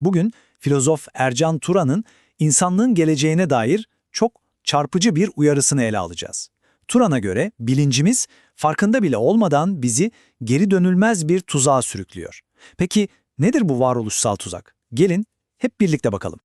Bugün filozof Ercan Turan'ın insanlığın geleceğine dair çok çarpıcı bir uyarısını ele alacağız. Turan'a göre bilincimiz farkında bile olmadan bizi geri dönülmez bir tuzağa sürüklüyor. Peki nedir bu varoluşsal tuzak? Gelin hep birlikte bakalım.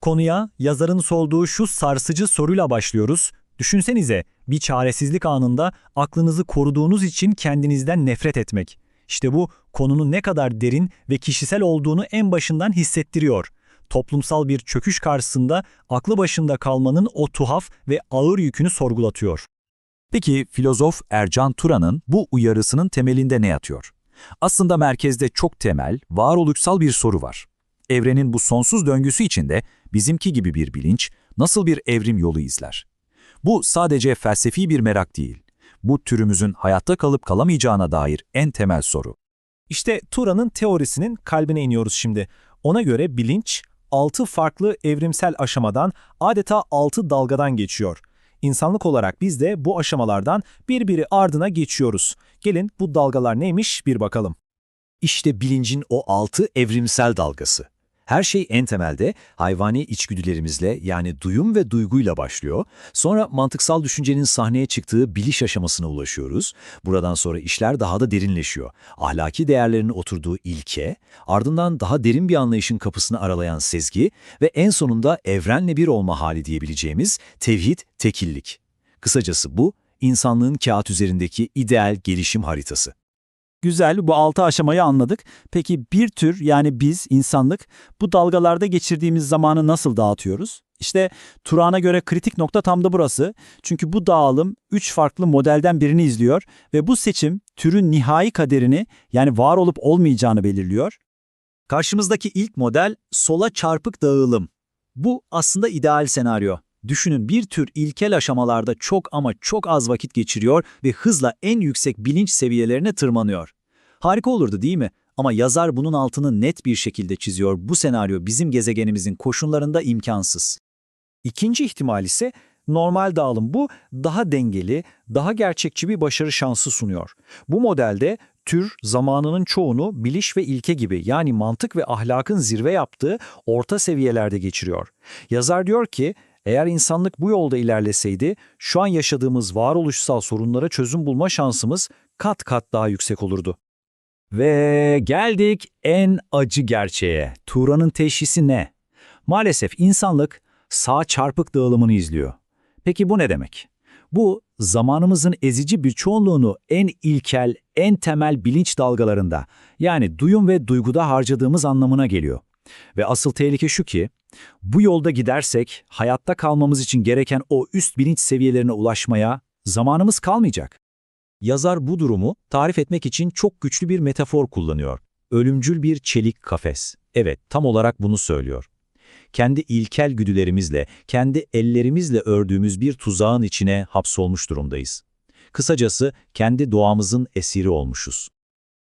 Konuya yazarın sorduğu şu sarsıcı soruyla başlıyoruz. Düşünsenize bir çaresizlik anında aklınızı koruduğunuz için kendinizden nefret etmek. İşte bu konunun ne kadar derin ve kişisel olduğunu en başından hissettiriyor. Toplumsal bir çöküş karşısında aklı başında kalmanın o tuhaf ve ağır yükünü sorgulatıyor. Peki filozof Ercan Turan'ın bu uyarısının temelinde ne yatıyor? Aslında merkezde çok temel, varoluşsal bir soru var. Evrenin bu sonsuz döngüsü içinde bizimki gibi bir bilinç nasıl bir evrim yolu izler? Bu sadece felsefi bir merak değil. Bu türümüzün hayatta kalıp kalamayacağına dair en temel soru. İşte Turan'ın teorisinin kalbine iniyoruz şimdi. Ona göre bilinç, altı farklı evrimsel aşamadan adeta altı dalgadan geçiyor. İnsanlık olarak biz de bu aşamalardan birbiri ardına geçiyoruz. Gelin bu dalgalar neymiş bir bakalım. İşte bilincin o altı evrimsel dalgası. Her şey en temelde hayvani içgüdülerimizle yani duyum ve duyguyla başlıyor. Sonra mantıksal düşüncenin sahneye çıktığı biliş aşamasına ulaşıyoruz. Buradan sonra işler daha da derinleşiyor. Ahlaki değerlerin oturduğu ilke, ardından daha derin bir anlayışın kapısını aralayan sezgi ve en sonunda evrenle bir olma hali diyebileceğimiz tevhid, tekillik. Kısacası bu, insanlığın kağıt üzerindeki ideal gelişim haritası. Güzel, bu altı aşamayı anladık. Peki bir tür yani biz, insanlık, bu dalgalarda geçirdiğimiz zamanı nasıl dağıtıyoruz? İşte Turan'a göre kritik nokta tam da burası. Çünkü bu dağılım üç farklı modelden birini izliyor ve bu seçim türün nihai kaderini yani var olup olmayacağını belirliyor. Karşımızdaki ilk model sola çarpık dağılım. Bu aslında ideal senaryo. Düşünün bir tür ilkel aşamalarda çok ama çok az vakit geçiriyor ve hızla en yüksek bilinç seviyelerine tırmanıyor. Harika olurdu değil mi? Ama yazar bunun altını net bir şekilde çiziyor. Bu senaryo bizim gezegenimizin koşullarında imkansız. İkinci ihtimal ise normal dağılım. Bu daha dengeli, daha gerçekçi bir başarı şansı sunuyor. Bu modelde tür zamanının çoğunu biliş ve ilke gibi yani mantık ve ahlakın zirve yaptığı orta seviyelerde geçiriyor. Yazar diyor ki eğer insanlık bu yolda ilerleseydi, şu an yaşadığımız varoluşsal sorunlara çözüm bulma şansımız kat kat daha yüksek olurdu. Ve geldik en acı gerçeğe. Turan'ın teşhisi ne? Maalesef insanlık sağ çarpık dağılımını izliyor. Peki bu ne demek? Bu, zamanımızın ezici bir çoğunluğunu en ilkel, en temel bilinç dalgalarında, yani duyum ve duyguda harcadığımız anlamına geliyor. Ve asıl tehlike şu ki, bu yolda gidersek hayatta kalmamız için gereken o üst bilinç seviyelerine ulaşmaya zamanımız kalmayacak. Yazar bu durumu tarif etmek için çok güçlü bir metafor kullanıyor. Ölümcül bir çelik kafes. Evet, tam olarak bunu söylüyor. Kendi ilkel güdülerimizle, kendi ellerimizle ördüğümüz bir tuzağın içine hapsolmuş durumdayız. Kısacası kendi doğamızın esiri olmuşuz.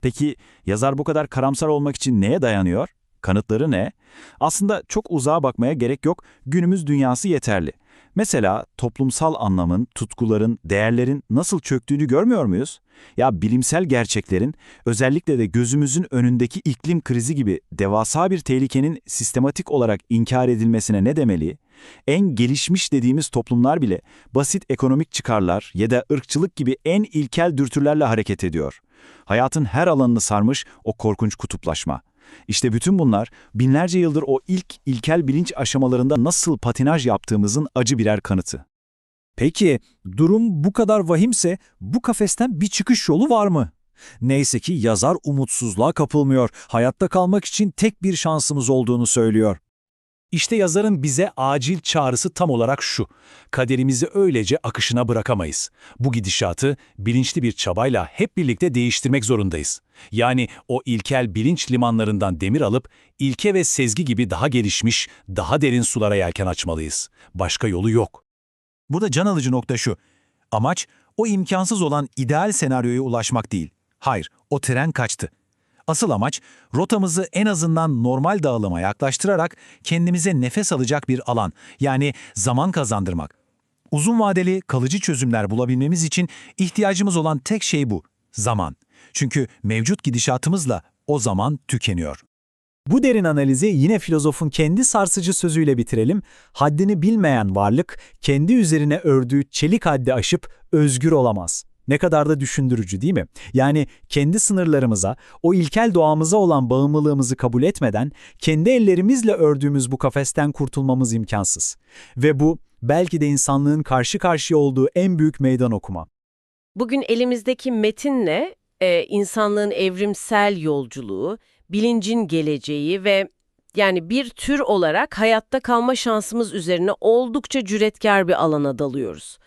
Peki yazar bu kadar karamsar olmak için neye dayanıyor? Kanıtları ne? Aslında çok uzağa bakmaya gerek yok, günümüz dünyası yeterli. Mesela toplumsal anlamın, tutkuların, değerlerin nasıl çöktüğünü görmüyor muyuz? Ya bilimsel gerçeklerin, özellikle de gözümüzün önündeki iklim krizi gibi devasa bir tehlikenin sistematik olarak inkar edilmesine ne demeli? En gelişmiş dediğimiz toplumlar bile basit ekonomik çıkarlar ya da ırkçılık gibi en ilkel dürtülerle hareket ediyor. Hayatın her alanını sarmış o korkunç kutuplaşma. İşte bütün bunlar binlerce yıldır o ilk ilkel bilinç aşamalarında nasıl patinaj yaptığımızın acı birer kanıtı. Peki, durum bu kadar vahimse bu kafesten bir çıkış yolu var mı? Neyse ki yazar umutsuzluğa kapılmıyor. Hayatta kalmak için tek bir şansımız olduğunu söylüyor. İşte yazarın bize acil çağrısı tam olarak şu. Kaderimizi öylece akışına bırakamayız. Bu gidişatı bilinçli bir çabayla hep birlikte değiştirmek zorundayız. Yani o ilkel bilinç limanlarından demir alıp ilke ve sezgi gibi daha gelişmiş, daha derin sulara yelken açmalıyız. Başka yolu yok. Burada can alıcı nokta şu. Amaç o imkansız olan ideal senaryoya ulaşmak değil. Hayır, o tren kaçtı. Asıl amaç rotamızı en azından normal dağılıma yaklaştırarak kendimize nefes alacak bir alan yani zaman kazandırmak. Uzun vadeli kalıcı çözümler bulabilmemiz için ihtiyacımız olan tek şey bu, zaman. Çünkü mevcut gidişatımızla o zaman tükeniyor. Bu derin analizi yine filozofun kendi sarsıcı sözüyle bitirelim. Haddini bilmeyen varlık kendi üzerine ördüğü çelik haddi aşıp özgür olamaz. Ne kadar da düşündürücü değil mi? Yani kendi sınırlarımıza, o ilkel doğamıza olan bağımlılığımızı kabul etmeden kendi ellerimizle ördüğümüz bu kafesten kurtulmamız imkansız. Ve bu belki de insanlığın karşı karşıya olduğu en büyük meydan okuma. Bugün elimizdeki metinle e, insanlığın evrimsel yolculuğu, bilincin geleceği ve yani bir tür olarak hayatta kalma şansımız üzerine oldukça cüretkar bir alana dalıyoruz.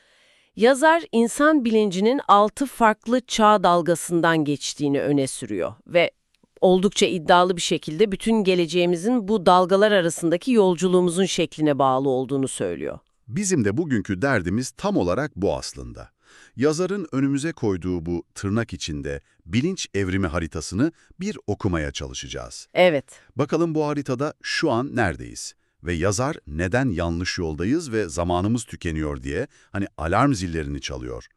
Yazar insan bilincinin altı farklı çağ dalgasından geçtiğini öne sürüyor ve oldukça iddialı bir şekilde bütün geleceğimizin bu dalgalar arasındaki yolculuğumuzun şekline bağlı olduğunu söylüyor. Bizim de bugünkü derdimiz tam olarak bu aslında. Yazarın önümüze koyduğu bu tırnak içinde bilinç evrimi haritasını bir okumaya çalışacağız. Evet. Bakalım bu haritada şu an neredeyiz? Ve yazar neden yanlış yoldayız ve zamanımız tükeniyor diye hani alarm zillerini çalıyor.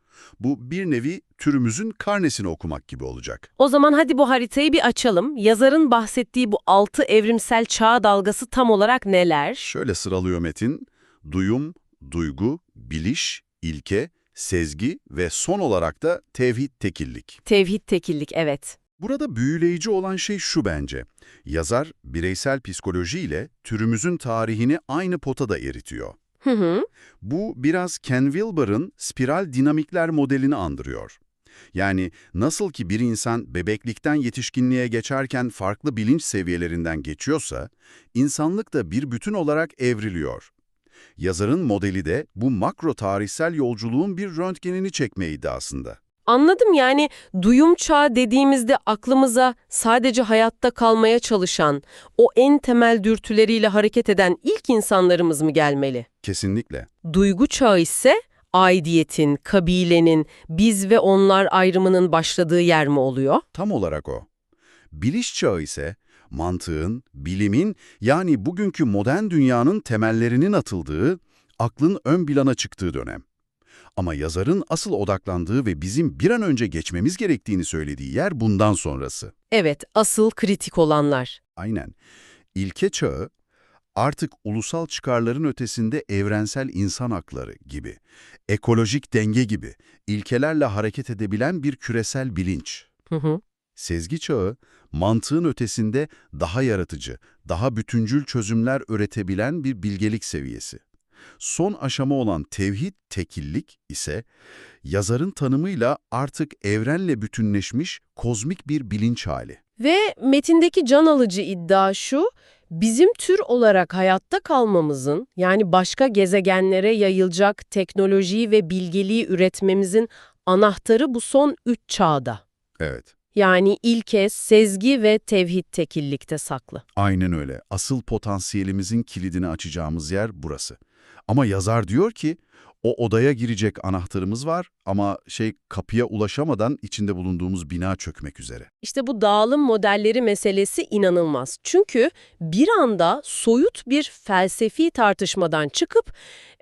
Bu bir nevi türümüzün karnesini okumak gibi olacak. O zaman hadi bu haritayı bir açalım. Yazarın bahsettiği bu altı evrimsel çağ dalgası tam olarak neler? Şöyle sıralıyor metin, duyum, duygu, biliş, ilke, sezgi ve son olarak da tevhid tekillik. Tevhid tekillik, evet. Burada büyüleyici olan şey şu bence. Yazar, bireysel psikoloji ile türümüzün tarihini aynı potada eritiyor. Hı hı. Bu biraz Ken Wilber'ın spiral dinamikler modelini andırıyor. Yani nasıl ki bir insan bebeklikten yetişkinliğe geçerken farklı bilinç seviyelerinden geçiyorsa, insanlık da bir bütün olarak evriliyor. Yazarın modeli de bu makro tarihsel yolculuğun bir röntgenini çekme iddiasında. Anladım yani duyum çağı dediğimizde aklımıza sadece hayatta kalmaya çalışan, o en temel dürtüleriyle hareket eden ilk insanlarımız mı gelmeli? Kesinlikle. Duygu çağı ise aidiyetin, kabilenin, biz ve onlar ayrımının başladığı yer mi oluyor? Tam olarak o. Biliş çağı ise mantığın, bilimin yani bugünkü modern dünyanın temellerinin atıldığı, aklın ön plana çıktığı dönem. Ama yazarın asıl odaklandığı ve bizim bir an önce geçmemiz gerektiğini söylediği yer bundan sonrası. Evet, asıl kritik olanlar. Aynen. İlke çağı artık ulusal çıkarların ötesinde evrensel insan hakları gibi, ekolojik denge gibi ilkelerle hareket edebilen bir küresel bilinç. Hı hı. Sezgi çağı, mantığın ötesinde daha yaratıcı, daha bütüncül çözümler üretebilen bir bilgelik seviyesi. Son aşama olan tevhid tekillik ise yazarın tanımıyla artık evrenle bütünleşmiş kozmik bir bilinç hali. Ve metindeki can alıcı iddia şu, bizim tür olarak hayatta kalmamızın, yani başka gezegenlere yayılacak teknolojiyi ve bilgeliği üretmemizin anahtarı bu son üç çağda. Evet, Yani ilke, sezgi ve tevhid tekillikte saklı. aynen öyle. Asıl potansiyelimizin kilidini açacağımız yer burası. Ama yazar diyor ki, o odaya girecek anahtarımız var ama şey kapıya ulaşamadan içinde bulunduğumuz bina çökmek üzere. İşte bu dağılım modelleri meselesi inanılmaz. Çünkü bir anda soyut bir felsefi tartışmadan çıkıp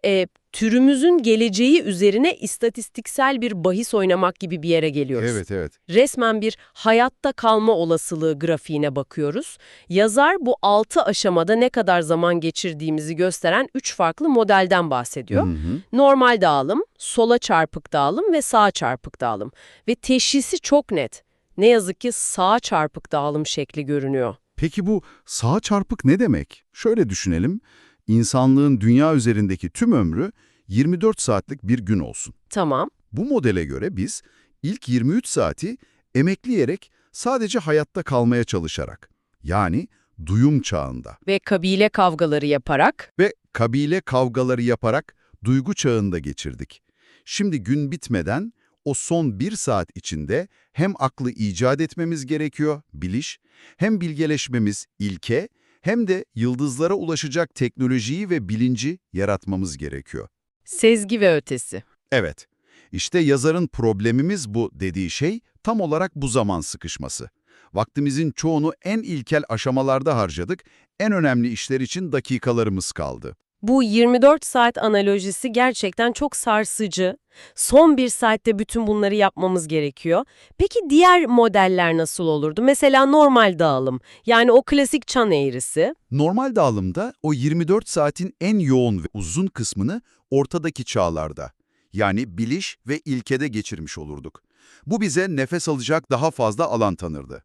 e, türümüzün geleceği üzerine istatistiksel bir bahis oynamak gibi bir yere geliyoruz. Evet, evet. Resmen bir hayatta kalma olasılığı grafiğine bakıyoruz. Yazar bu altı aşamada ne kadar zaman geçirdiğimizi gösteren üç farklı modelden bahsediyor. Hı hı. Normal dağılım, sola çarpık dağılım ve sağ çarpık dağılım. Ve teşhisi çok net. Ne yazık ki sağ çarpık dağılım şekli görünüyor. Peki bu sağ çarpık ne demek? Şöyle düşünelim. İnsanlığın dünya üzerindeki tüm ömrü 24 saatlik bir gün olsun. Tamam. Bu modele göre biz ilk 23 saati emekleyerek sadece hayatta kalmaya çalışarak, yani duyum çağında Ve kabile kavgaları yaparak ve kabile kavgaları yaparak duygu çağında geçirdik. Şimdi gün bitmeden o son bir saat içinde hem aklı icat etmemiz gerekiyor, biliş, hem bilgeleşmemiz, ilke, hem de yıldızlara ulaşacak teknolojiyi ve bilinci yaratmamız gerekiyor. sezgi ve ötesi. Evet, işte yazarın problemimiz bu dediği şey tam olarak bu zaman sıkışması. Vaktimizin çoğunu en ilkel aşamalarda harcadık, en önemli işler için dakikalarımız kaldı. Bu 24 saat analojisi gerçekten çok sarsıcı. Son bir saatte bütün bunları yapmamız gerekiyor. Peki diğer modeller nasıl olurdu? Mesela normal dağılım, yani o klasik çan eğrisi. Normal dağılımda o 24 saatin en yoğun ve uzun kısmını ortadaki çağlarda, yani biliş ve ilkede geçirmiş olurduk. Bu bize nefes alacak daha fazla alan tanırdı.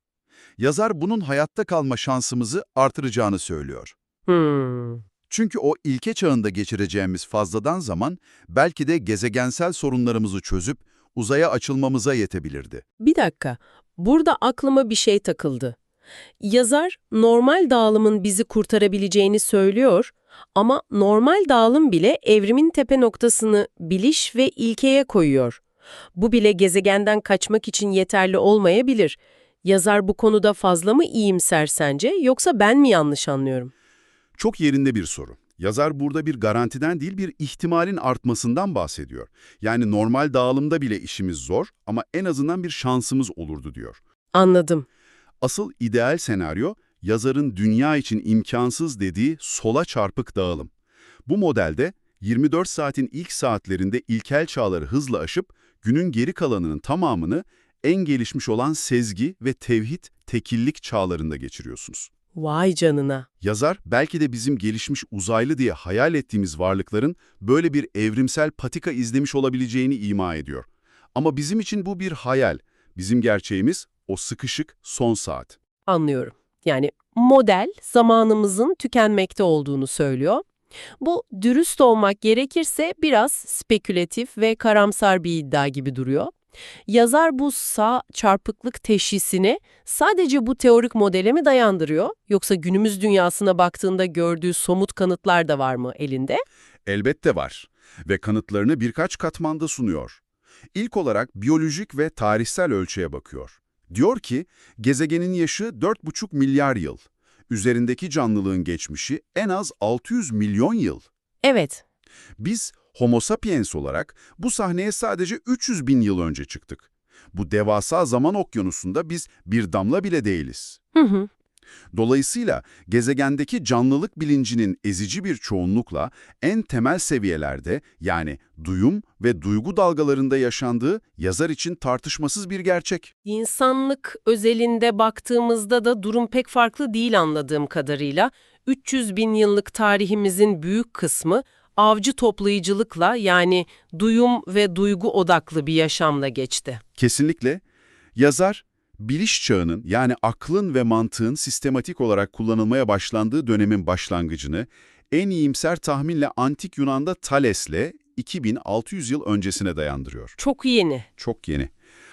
Yazar bunun hayatta kalma şansımızı artıracağını söylüyor. Hmm. Çünkü o ilke çağında geçireceğimiz fazladan zaman belki de gezegensel sorunlarımızı çözüp uzaya açılmamıza yetebilirdi. Bir dakika, burada aklıma bir şey takıldı. Yazar normal dağılımın bizi kurtarabileceğini söylüyor ama normal dağılım bile evrimin tepe noktasını biliş ve ilkeye koyuyor. Bu bile gezegenden kaçmak için yeterli olmayabilir. Yazar bu konuda fazla mı iyimser sence yoksa ben mi yanlış anlıyorum? Çok yerinde bir soru. Yazar burada bir garantiden değil bir ihtimalin artmasından bahsediyor. Yani normal dağılımda bile işimiz zor ama en azından bir şansımız olurdu diyor. Anladım. Asıl ideal senaryo yazarın dünya için imkansız dediği sola çarpık dağılım. Bu modelde 24 saatin ilk saatlerinde ilkel çağları hızla aşıp günün geri kalanının tamamını en gelişmiş olan sezgi ve tevhid, tekillik çağlarında geçiriyorsunuz. Vay canına. Yazar belki de bizim gelişmiş uzaylı diye hayal ettiğimiz varlıkların böyle bir evrimsel patika izlemiş olabileceğini ima ediyor. Ama bizim için bu bir hayal. Bizim gerçeğimiz o sıkışık son saat. Anlıyorum. Yani model zamanımızın tükenmekte olduğunu söylüyor. Bu dürüst olmak gerekirse biraz spekülatif ve karamsar bir iddia gibi duruyor. Yazar bu sağ çarpıklık teşhisini sadece bu teorik modele mi dayandırıyor yoksa günümüz dünyasına baktığında gördüğü somut kanıtlar da var mı elinde? Elbette var ve kanıtlarını birkaç katmanda sunuyor. İlk olarak biyolojik ve tarihsel ölçüye bakıyor. Diyor ki, gezegenin yaşı 4,5 milyar yıl. Üzerindeki canlılığın geçmişi en az 600 milyon yıl. Evet, Biz Homo sapiens olarak bu sahneye sadece 300 bin yıl önce çıktık. Bu devasa zaman okyanusunda biz bir damla bile değiliz. Hı hı. Dolayısıyla gezegendeki canlılık bilincinin ezici bir çoğunlukla en temel seviyelerde yani duyum ve duygu dalgalarında yaşandığı yazar için tartışmasız bir gerçek. İnsanlık özelinde baktığımızda da durum pek farklı değil anladığım kadarıyla. 300 bin yıllık tarihimizin büyük kısmı avcı toplayıcılıkla yani duyum ve duygu odaklı bir yaşamla geçti. Kesinlikle yazar biliş çağının yani aklın ve mantığın sistematik olarak kullanılmaya başlandığı dönemin başlangıcını en iyimser tahminle antik Yunan'da Thales'le 2600 yıl öncesine dayandırıyor. Çok yeni. Çok yeni.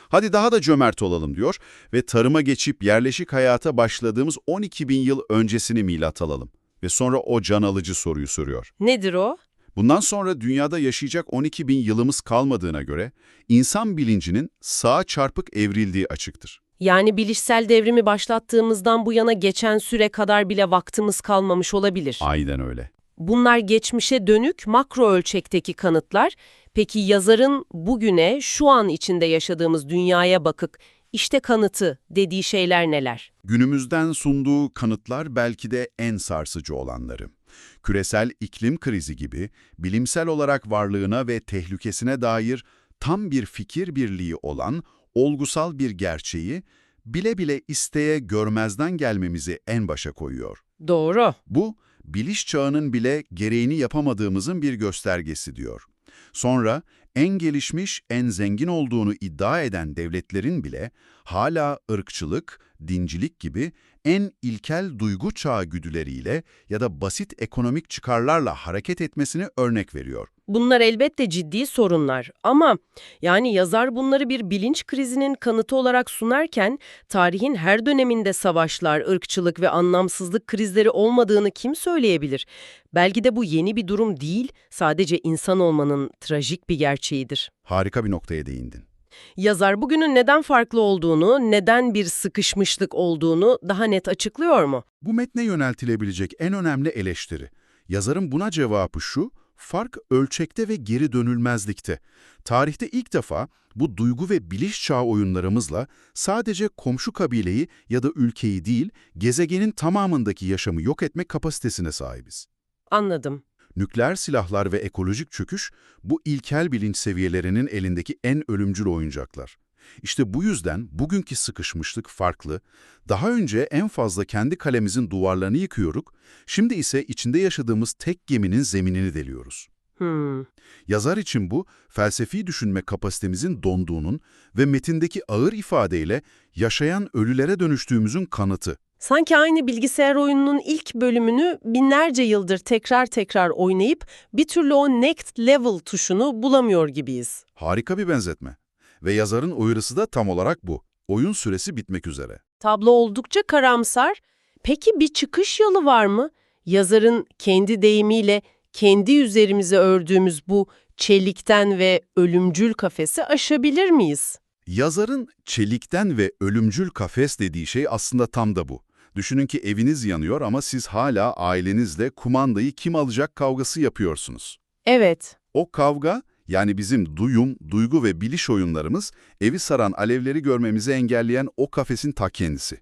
Hadi daha da cömert olalım diyor ve tarıma geçip yerleşik hayata başladığımız 12 bin yıl öncesini milat alalım. Ve sonra o can alıcı soruyu soruyor. Nedir o? Bundan sonra dünyada yaşayacak 12 bin yılımız kalmadığına göre insan bilincinin sağa çarpık evrildiği açıktır. Yani bilişsel devrimi başlattığımızdan bu yana geçen süre kadar bile vaktimiz kalmamış olabilir. Aynen öyle. Bunlar geçmişe dönük makro ölçekteki kanıtlar. Peki yazarın bugüne şu an içinde yaşadığımız dünyaya bakıp işte kanıtı dediği şeyler neler? Günümüzden sunduğu kanıtlar belki de en sarsıcı olanları. Küresel iklim krizi gibi bilimsel olarak varlığına ve tehlikesine dair tam bir fikir birliği olan olgusal bir gerçeği bile bile isteye görmezden gelmemizi en başa koyuyor. Doğru. Bu, biliş çağının bile gereğini yapamadığımızın bir göstergesi diyor. Sonra en gelişmiş, en zengin olduğunu iddia eden devletlerin bile hala ırkçılık, dincilik gibi en ilkel duygu çağı güdüleriyle ya da basit ekonomik çıkarlarla hareket etmesini örnek veriyor. Bunlar elbette ciddi sorunlar ama yani yazar bunları bir bilinç krizinin kanıtı olarak sunarken tarihin her döneminde savaşlar, ırkçılık ve anlamsızlık krizleri olmadığını kim söyleyebilir? Belki de bu yeni bir durum değil, sadece insan olmanın trajik bir gerçeğidir. Harika bir noktaya değindin. Yazar bugünün neden farklı olduğunu, neden bir sıkışmışlık olduğunu daha net açıklıyor mu? Bu metne yöneltilebilecek en önemli eleştiri. Yazarın buna cevabı şu, fark ölçekte ve geri dönülmezlikte. Tarihte ilk defa bu duygu ve biliş çağı oyunlarımızla sadece komşu kabileyi ya da ülkeyi değil, gezegenin tamamındaki yaşamı yok etme kapasitesine sahibiz. Anladım. Nükleer silahlar ve ekolojik çöküş bu ilkel bilinç seviyelerinin elindeki en ölümcül oyuncaklar. İşte bu yüzden bugünkü sıkışmışlık farklı. Daha önce en fazla kendi kalemizin duvarlarını yıkıyorduk, şimdi ise içinde yaşadığımız tek geminin zeminini deliyoruz. Hmm. Yazar için bu, felsefi düşünme kapasitemizin donduğunun ve metindeki ağır ifadeyle yaşayan ölülere dönüştüğümüzün kanıtı. Sanki aynı bilgisayar oyununun ilk bölümünü binlerce yıldır tekrar tekrar oynayıp bir türlü o next level tuşunu bulamıyor gibiyiz. Harika bir benzetme. Ve yazarın uyarısı da tam olarak bu. Oyun süresi bitmek üzere. Tablo oldukça karamsar. Peki bir çıkış yolu var mı? Yazarın kendi deyimiyle kendi üzerimize ördüğümüz bu çelikten ve ölümcül kafesi aşabilir miyiz? Yazarın çelikten ve ölümcül kafes dediği şey aslında tam da bu. Düşünün ki eviniz yanıyor ama siz hala ailenizle kumandayı kim alacak kavgası yapıyorsunuz. Evet. O kavga, yani bizim duyum, duygu ve biliş oyunlarımız, evi saran alevleri görmemizi engelleyen o kafesin ta kendisi.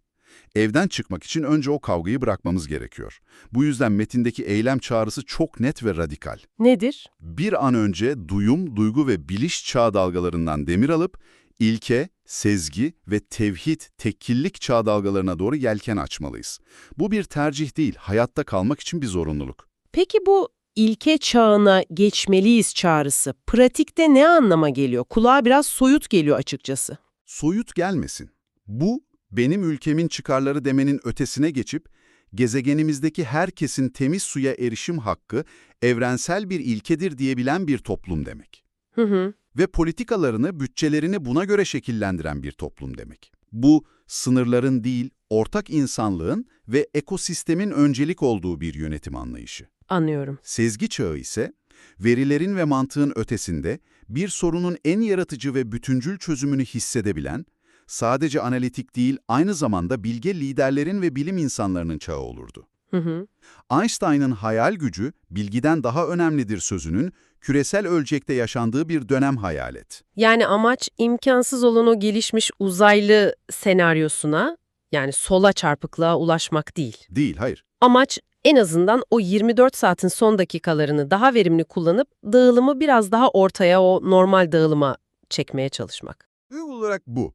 Evden çıkmak için önce o kavgayı bırakmamız gerekiyor. Bu yüzden metindeki eylem çağrısı çok net ve radikal. Nedir? Bir an önce duyum, duygu ve biliş çağ dalgalarından demir alıp, ilke, sezgi ve tevhid, tekillik çağ dalgalarına doğru yelken açmalıyız. Bu bir tercih değil, hayatta kalmak için bir zorunluluk. Peki bu ilke çağına geçmeliyiz çağrısı pratikte ne anlama geliyor? Kulağa biraz soyut geliyor açıkçası. soyut gelmesin. Bu, benim ülkemin çıkarları demenin ötesine geçip, gezegenimizdeki herkesin temiz suya erişim hakkı evrensel bir ilkedir diyebilen bir toplum demek. Hı hı. Ve politikalarını, bütçelerini buna göre şekillendiren bir toplum demek. Bu, sınırların değil, ortak insanlığın ve ekosistemin öncelik olduğu bir yönetim anlayışı. Anlıyorum. Sezgi çağı ise, verilerin ve mantığın ötesinde bir sorunun en yaratıcı ve bütüncül çözümünü hissedebilen, sadece analitik değil aynı zamanda bilge liderlerin ve bilim insanlarının çağı olurdu. Hı hı. Einstein'ın hayal gücü, bilgiden daha önemlidir sözünün küresel ölçekte yaşandığı bir dönem hayal et. Yani amaç imkansız olan o gelişmiş uzaylı senaryosuna yani sola çarpıklığa ulaşmak değil. Değil, hayır. Amaç en azından o 24 saatin son dakikalarını daha verimli kullanıp dağılımı biraz daha ortaya o normal dağılıma çekmeye çalışmak. Ilk olarak bu.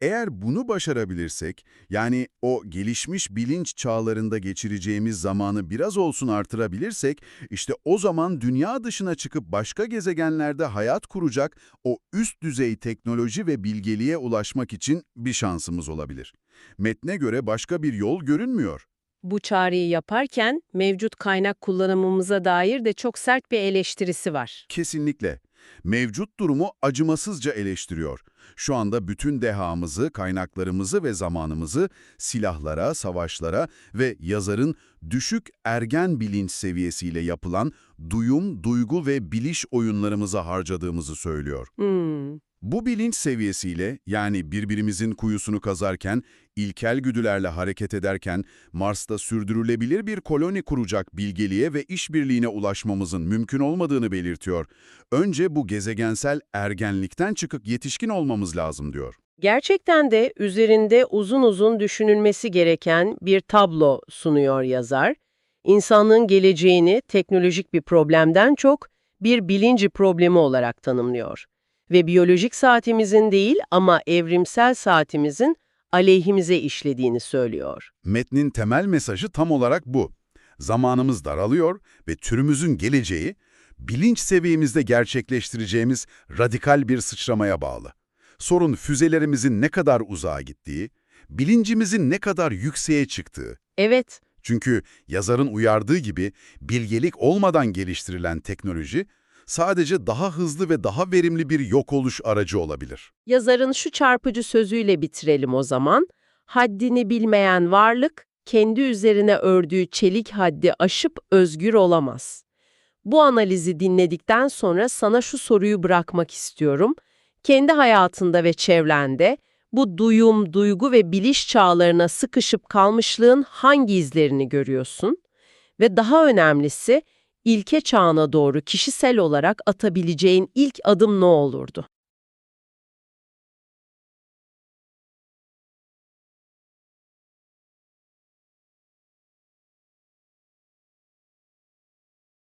Eğer bunu başarabilirsek, yani o gelişmiş bilinç çağlarında geçireceğimiz zamanı biraz olsun artırabilirsek, işte o zaman dünya dışına çıkıp başka gezegenlerde hayat kuracak o üst düzey teknoloji ve bilgeliğe ulaşmak için bir şansımız olabilir. Metne göre başka bir yol görünmüyor. Bu çağrıyı yaparken mevcut kaynak kullanımımıza dair de çok sert bir eleştirisi var. Kesinlikle. Mevcut durumu acımasızca eleştiriyor. Şu anda bütün dehamızı, kaynaklarımızı ve zamanımızı silahlara, savaşlara ve yazarın düşük ergen bilinç seviyesiyle yapılan duyum, duygu ve biliş oyunlarımıza harcadığımızı söylüyor. Hmm. Bu bilinç seviyesiyle yani birbirimizin kuyusunu kazarken, ilkel güdülerle hareket ederken Mars'ta sürdürülebilir bir koloni kuracak bilgeliğe ve işbirliğine ulaşmamızın mümkün olmadığını belirtiyor. Önce bu gezegensel ergenlikten çıkıp yetişkin olmamız lazım diyor. Gerçekten de üzerinde uzun uzun düşünülmesi gereken bir tablo sunuyor yazar. İnsanlığın geleceğini teknolojik bir problemden çok bir bilinci problemi olarak tanımlıyor. Ve biyolojik saatimizin değil ama evrimsel saatimizin aleyhimize işlediğini söylüyor. Metnin temel mesajı tam olarak bu. Zamanımız daralıyor ve türümüzün geleceği, bilinç seviyemizde gerçekleştireceğimiz radikal bir sıçramaya bağlı. Sorun füzelerimizin ne kadar uzağa gittiği, bilincimizin ne kadar yükseğe çıktığı. Evet, Çünkü yazarın uyardığı gibi bilgelik olmadan geliştirilen teknoloji sadece daha hızlı ve daha verimli bir yok oluş aracı olabilir. yazarın şu çarpıcı sözüyle bitirelim o zaman. Haddini bilmeyen varlık, kendi üzerine ördüğü çelik haddi aşıp özgür olamaz. Bu analizi dinledikten sonra sana şu soruyu bırakmak istiyorum. Kendi hayatında ve çevrende bu duyum, duygu ve biliş çağlarına sıkışıp kalmışlığın hangi izlerini görüyorsun? Ve daha önemlisi, ilke çağına doğru kişisel olarak atabileceğin ilk adım ne olurdu?